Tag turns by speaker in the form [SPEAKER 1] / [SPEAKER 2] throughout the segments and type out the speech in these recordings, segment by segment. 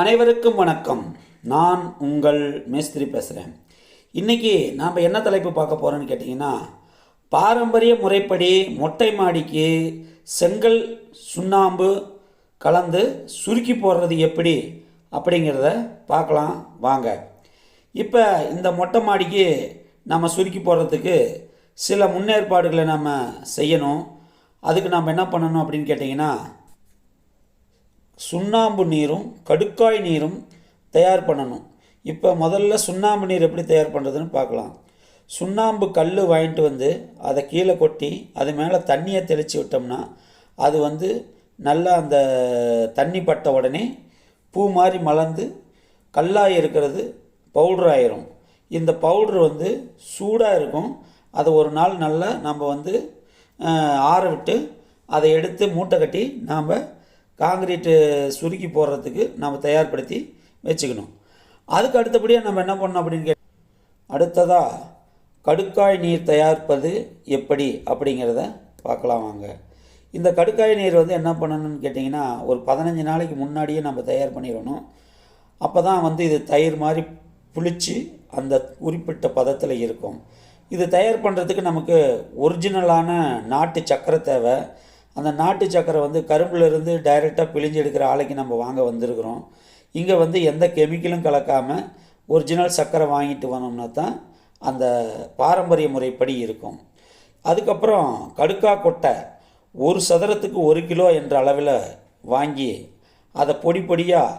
[SPEAKER 1] அனைவருக்கும் வணக்கம். நான் உங்கள் மேஸ்திரி பேசுகிறேன் இன்றைக்கி நாம் என்ன தலைப்பு பார்க்க போகிறோன்னு கேட்டிங்கன்னா பாரம்பரிய முறைப்படி மொட்டை மாடிக்கு செங்கல் சுண்ணாம்பு கலந்து சுருக்கி போடுறது எப்படி அப்படிங்கிறத பார்க்கலாம். வாங்க. இப்போ இந்த மொட்டை மாடிக்கு நம்ம சுருக்கி போடுறதுக்கு சில முன்னேற்பாடுகளை நம்ம செய்யணும். அதுக்கு நம்ம என்ன பண்ணணும் அப்படின்னு கேட்டிங்கன்னா சுண்ணாம்பு நீரும் கடுக்காய் நீரும் தயார் பண்ணணும். இப்போ முதல்ல சுண்ணாம்பு நீர் எப்படி தயார் பண்ணுறதுன்னு பார்க்கலாம். சுண்ணாம்பு கல் வாங்கிட்டு வந்து அதை கீழே கொட்டி அது மேலே தண்ணியை தெளித்து விட்டோம்னா அது வந்து நல்லா அந்த தண்ணி பட்ட உடனே பூ மாதிரி மலர்ந்து கல்லாக இருக்கிறது பவுட்ரு ஆயிரும். இந்த பவுட்ரு வந்து சூடாக இருக்கும். அதை ஒரு நாள் நல்லா நம்ம வந்து ஆற விட்டு அதை எடுத்து மூட்டை கட்டி நாம் காங்கிரீட்டு சுருக்கி போடுறதுக்கு நம்ம தயார்படுத்தி வச்சுக்கணும். அதுக்கு அடுத்தபடியாக நம்ம என்ன பண்ணணும் அப்படின்னு கே அடுத்ததாக கடுக்காய் நீர் தயாரிப்பது எப்படி அப்படிங்கிறத பார்க்கலாம் வாங்க. இந்த கடுக்காய் நீர் வந்து என்ன பண்ணணும்னு கேட்டிங்கன்னா ஒரு பதினஞ்சு நாளைக்கு முன்னாடியே நம்ம தயார் பண்ணிடணும். அப்போ தான் வந்து இது தயிர் மாதிரி புளிச்சு அந்த குறிப்பிட்ட பதத்தில் இருக்கும். இது தயார் பண்ணுறதுக்கு நமக்கு ஒரிஜினலான நாட்டு சக்கரை தேவை. அந்த நாட்டு சக்கரை வந்து கரும்புலேருந்து டைரெக்டாக பிழிஞ்சு எடுக்கிற ஆலைக்கு நம்ம வாங்க வந்திருக்கிறோம். இங்கே வந்து எந்த கெமிக்கலும் கலக்காமல் ஒரிஜினல் சக்கரை வாங்கிட்டு வந்தோம்னா தான் அந்த பாரம்பரிய முறைப்படி இருக்கும். அதுக்கப்புறம் கடுக்கா கொட்டை ஒரு சதுரத்துக்கு ஒரு கிலோ என்ற அளவில் வாங்கி அதை பொடி பொடியாக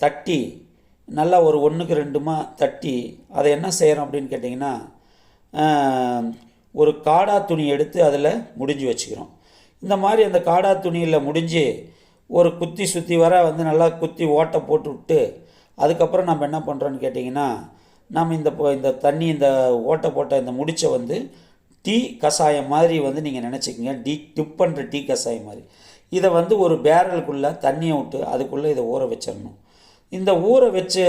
[SPEAKER 1] தட்டி நல்லா ஒரு ஒன்றுக்கு ரெண்டுமா தட்டி அதை என்ன செய்கிறோம் அப்படின்னு கேட்டிங்கன்னா ஒரு காடா துணி எடுத்து அதில் முடிஞ்சு வச்சுக்கிறோம். இந்த மாதிரி அந்த காடா துணியில் முடிஞ்சு ஒரு குத்தி சுற்றி வர வந்து நல்லா குத்தி ஓட்டை போட்டு விட்டு அதுக்கப்புறம் நம்ம என்ன பண்ணுறோன்னு கேட்டிங்கன்னா நம்ம இந்த இந்த தண்ணி இந்த ஓட்டை போட்ட இந்த முடிச்சை வந்து டீ கஷாயம் மாதிரி வந்து நீங்கள் நினச்சிக்கிங்க. டீ டிப் பண்ணுற டீ கஷாயம் மாதிரி. இதை வந்து ஒரு பேரலுக்குள்ளே தண்ணியை விட்டு அதுக்குள்ளே இதை ஊற வச்சிடணும். இந்த ஊற வச்ச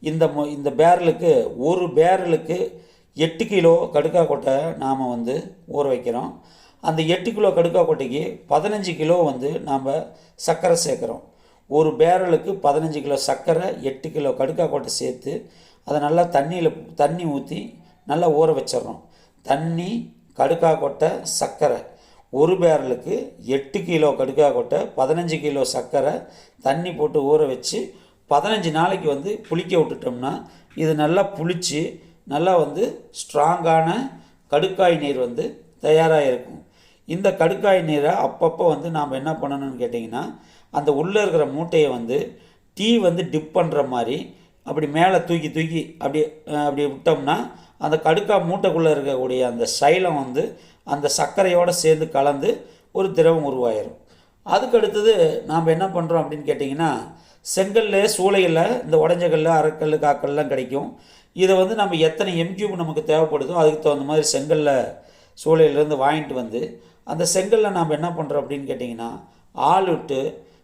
[SPEAKER 1] இந்த மொ- இந்த பேரலுக்கு ஒரு பேரலுக்கு எட்டு கிலோ கடுக்கா கொட்டை நாம் வந்து ஊற வைக்கிறோம். அந்த எட்டு கிலோ கடுக்கா கொட்டைக்கு பதினஞ்சு கிலோ வந்து நாம் சர்க்கரை சேர்க்குறோம். ஒரு பேரலுக்கு பதினஞ்சு கிலோ சர்க்கரை எட்டு கிலோ கடுக்கா கொட்டை சேர்த்து அதை நல்லா தண்ணியில் தண்ணி ஊற்றி நல்லா ஊற வச்சிடுறோம். தண்ணி கடுக்கா கொட்டை சர்க்கரை. ஒரு பேரலுக்கு எட்டு கிலோ கடுக்கா கொட்டை பதினஞ்சு கிலோ சர்க்கரை தண்ணி போட்டு ஊற வச்சு பதினஞ்சு நாளைக்கு வந்து புளிக்க விட்டுட்டோம்னா இது நல்லா புளித்து நல்லா வந்து ஸ்ட்ராங்கான கடுக்காய் நீர் வந்து தயாராக இருக்கும். இந்த கடுக்காய் நீரை அப்பப்போ வந்து நாம் என்ன பண்ணணும்னு கேட்டிங்கன்னா அந்த உள்ளே இருக்கிற மூட்டையை வந்து டீ வந்து டிப் பண்ணுற மாதிரி அப்படி மேலே தூக்கி தூக்கி அப்படி அப்படி விட்டோம்னா அந்த கடுக்காய் மூட்டைக்குள்ளே இருக்கக்கூடிய அந்த சைலம் வந்து அந்த சர்க்கரையோடு சேர்ந்து கலந்து ஒரு திரவம் உருவாயிரும். அதுக்கு அடுத்தது நாம் என்ன பண்ணுறோம் அப்படின்னு கேட்டிங்கன்னா செங்கல்ல சூளையில் இந்த உடஞ்சக்கல்ல அரைக்கல் காக்கல்லாம் கிடைக்கும். இதை வந்து நம்ம எத்தனை எம்கியூப் நமக்கு தேவைப்படுதோ அதுக்கு தகுந்த மாதிரி செங்கல்ல சூளையிலேருந்து வாங்கிட்டு வந்து அந்த செங்கல்ல நாம் என்ன பண்ணுறோம் அப்படின்னு கேட்டிங்கன்னா ஆள் விட்டு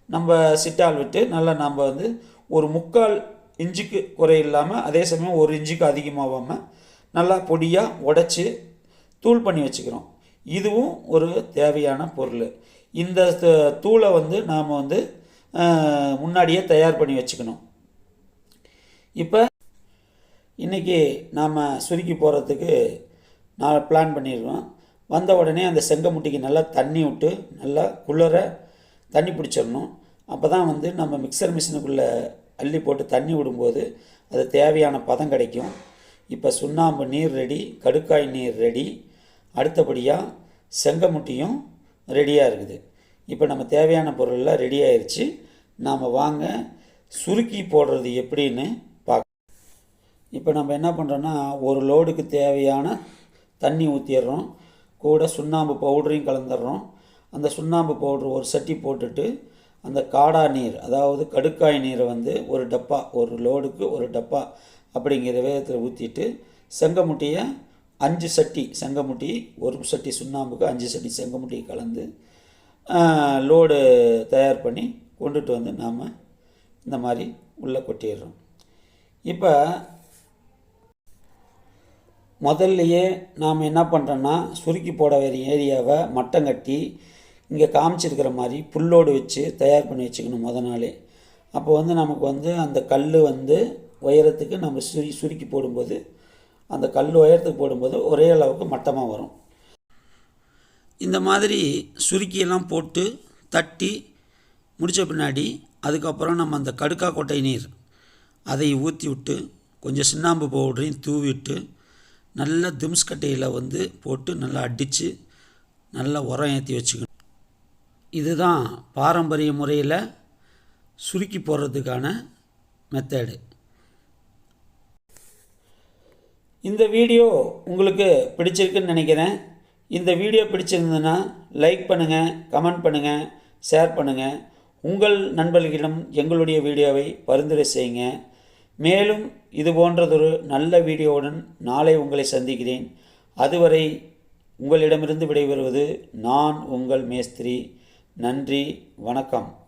[SPEAKER 1] நம்ம சிட்டால் விட்டு நல்லா நம்ம வந்து ஒரு முக்கால் இன்ச்சுக்கு குறை இல்லாமல் அதே சமயம் ஒரு இன்ச்சுக்கு அதிகமாகாமல் நல்லா பொடியாக உடச்சி தூள் பண்ணி வச்சுக்கிறோம். இதுவும் ஒரு தேவையான பொருள். இந்த த- தூளை வந்து நாம் வந்து முன்னாடியே தயார் பண்ணி வச்சுக்கணும். இப்போ இன்றைக்கி நாம் சுருக்கி போகிறதுக்கு நான் பிளான் பண்ணியிருக்கோம் வந்த உடனே அந்த செங்கமுட்டிக்கு நல்லா தண்ணி விட்டு நல்லா குளிர தண்ணி பிடிச்சிடணும். அப்போ தான் வந்து நம்ம மிக்சர் மிஷினுக்குள்ளே அள்ளி போட்டு தண்ணி விடும்போது அது தேவையான பதம் கிடைக்கும். இப்போ சுண்ணாம்பு நீர் ரெடி கடுக்காய் நீர் ரெடி. அடுத்தபடியாக செங்கமுட்டியும் ரெடியாக இருக்குது. இப்போ நம்ம தேவையான பொருள்லாம் ரெடி ஆயிடுச்சு நாம் வாங்க சுருக்கி போடுறது எப்படின்னு பார்க்க இப்போ நம்ம என்ன பண்ணுறோன்னா ஒரு லோடுக்கு தேவையான தண்ணி ஊற்றிடுறோம் கூட சுண்ணாம்பு பவுடரையும் கலந்துடுறோம். அந்த சுண்ணாம்பு பவுடர் ஒரு சட்டி போட்டுட்டு அந்த காடா நீர் அதாவது கடுக்காய் நீரை வந்து ஒரு டப்பா ஒரு லோடுக்கு ஒரு டப்பா அப்படிங்கிற விதத்தில் ஊற்றிட்டு செங்கமுட்டியை அஞ்சு சட்டி செங்கமுட்டி ஒரு சட்டி சுண்ணாம்புக்கு அஞ்சு சட்டி செங்கமுட்டி கலந்து லோடு தயார் பண்ணி கொண்டுட்டு வந்து நாம் இந்த மாதிரி உள்ளே கொட்டிடுறோம். இப்போ முதல்லையே நாம் என்ன பண்ணுறோன்னா சுருக்கி போட வேறு ஏரியாவை மட்டம் கட்டி இங்கே காமிச்சிருக்கிற மாதிரி புல்லோடு வச்சு தயார் பண்ணி வச்சுக்கணும் முத நாளே. அப்போ வந்து நமக்கு வந்து அந்த கல் வந்து உயரத்துக்கு நம்ம சுரு சுருக்கி போடும்போது அந்த கல் உயரத்துக்கு போடும்போது ஒரே அளவுக்கு மட்டமாக வரும். இந்த மாதிரி சுருக்கியெல்லாம் போட்டு தட்டி முடித்த பின்னாடி அதுக்கப்புறம் நம்ம அந்த கடுக்கா கொட்டை நீர் அதை ஊற்றி விட்டு கொஞ்சம் சின்னாம்பு பவுடரையும் தூவி விட்டு நல்லா திம்ஸ் கட்டையில் வந்து போட்டு நல்லா அடித்து நல்லா உரம் ஏற்றி வச்சுக்கணும். இதுதான் பாரம்பரிய முறையில் சுருக்கி போடுறதுக்கான மெத்தேடு இந்த வீடியோ உங்களுக்கு பிடிச்சிருக்குன்னு நினைக்கிறேன். இந்த வீடியோ பிடிச்சிருந்ததுன்னா லைக் பண்ணுங்கள் கமெண்ட் பண்ணுங்கள் ஷேர் பண்ணுங்கள் உங்கள் நண்பர்களிடம் எங்களுடைய வீடியோவை பரிந்துரை செய்யுங்க. மேலும் இது போன்றதொரு நல்ல வீடியோவுடன் நாளை உங்களை சந்திக்கிறேன். அதுவரை உங்களிடமிருந்து விடைபெறுவது நான் உங்கள் மேஸ்திரி. நன்றி வணக்கம்.